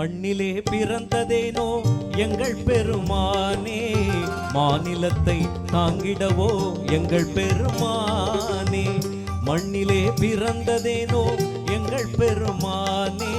மண்ணிலே பிறந்ததேனோ எங்கள் பெருமானே? மாநிலத்தை தாங்கிடவோ எங்கள் பெருமானே? மண்ணிலே பிறந்ததேனோ எங்கள் பெருமானே?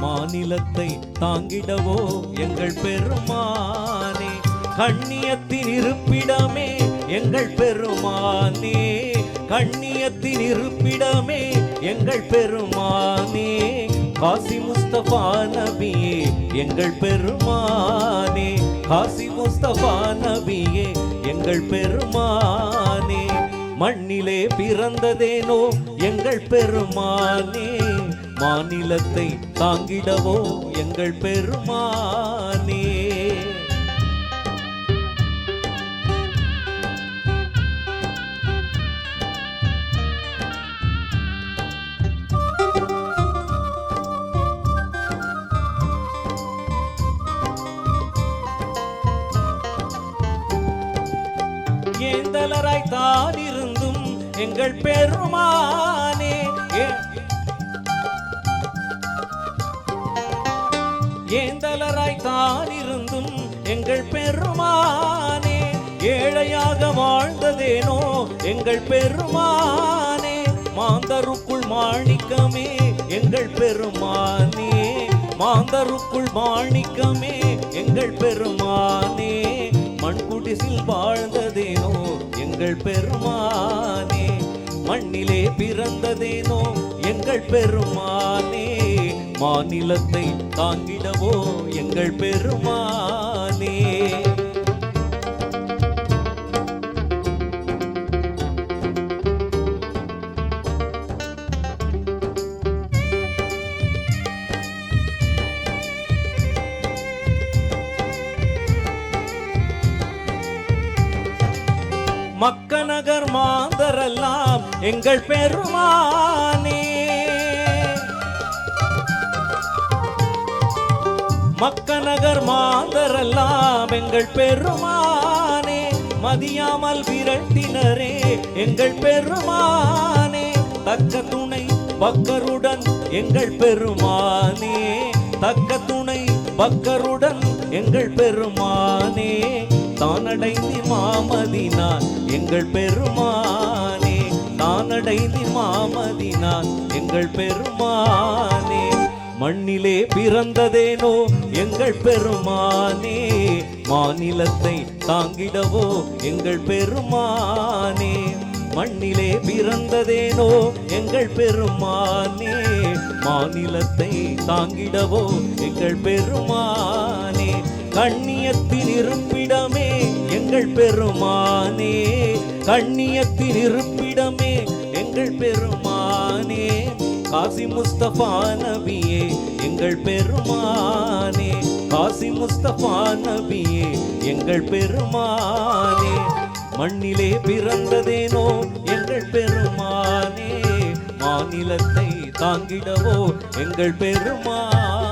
மாநிலத்தை தாங்கிடவோ எங்கள் பெருமானே? கண்ணியத்தின் இருப்பிடமே எங்கள் பெருமானே? கண்ணியத்தின் இருப்பிடமே எங்கள் பெருமானே? காசி முஸ்தபா நபியே எங்கள் பெருமானே. காசி முஸ்தபா நபியே எங்கள் பெருமானே. மண்ணிலே பிறந்ததேனோ எங்கள் பெருமானே. மாநிலத்தை தாங்கிடவோ எங்கள் பெருமானே. மலராய் தான் இருந்தும் எங்கள் பெருமானே. ஏந்தலராய் தான் இருந்தும் எங்கள் பெருமானே. ஏழையாக வாழ்ந்ததேனோ எங்கள் பெருமானே. மாந்தருக்குள் மாணிக்கமே எங்கள் பெருமானே. மாந்தருக்குள் மாணிக்கமே எங்கள் பெருமானே. மண்குடிசில் வாழ்ந்ததேனோ எங்கள் பெருமானே? மண்ணிலே பிறந்ததேனோ எங்கள் பெருமானே? மாநிலத்தை தாங்கிடவோ எங்கள் பெருமானே? மக்கநகர் மாந்தரெல்லாம் எங்கள் பெருமானே. மக்கநகர் மாந்தரெல்லாம் எங்கள் பெருமானே. மதியாமல் விரட்டினரே எங்கள் பெருமானே. தக்க துணை பக்கருடன் எங்கள் பெருமானே. தக்க துணை பக்கருடன் எங்கள் பெருமானே. தானடைந்தி மாமதினான் எங்கள் பெருமானே தானடைந்தி மாமதினான் எங்கள் பெருமானே. மண்ணிலே பிறந்ததேனோ எங்கள் பெருமானே மாநிலத்தை தாங்கிடவோ எங்கள் பெருமானே. மண்ணிலே பிறந்ததேனோ எங்கள் பெருமானே மாநிலத்தை தாங்கிடவோ எங்கள் பெருமானே. கண்ணியத்தில் இருப்பிடமே எங்கள் பெருமானே கண்ணியத்தில் இருப்பிடமே எங்கள் பெருமானே காசி முஸ்தபா நபியே எங்கள் பெருமானே காசி முஸ்தபா நபியே எங்கள் பெருமானே. மண்ணிலே பிறந்ததேனோ எங்கள் பெருமானே மாநிலத்தை தாங்கிடவோ எங்கள் பெருமானே.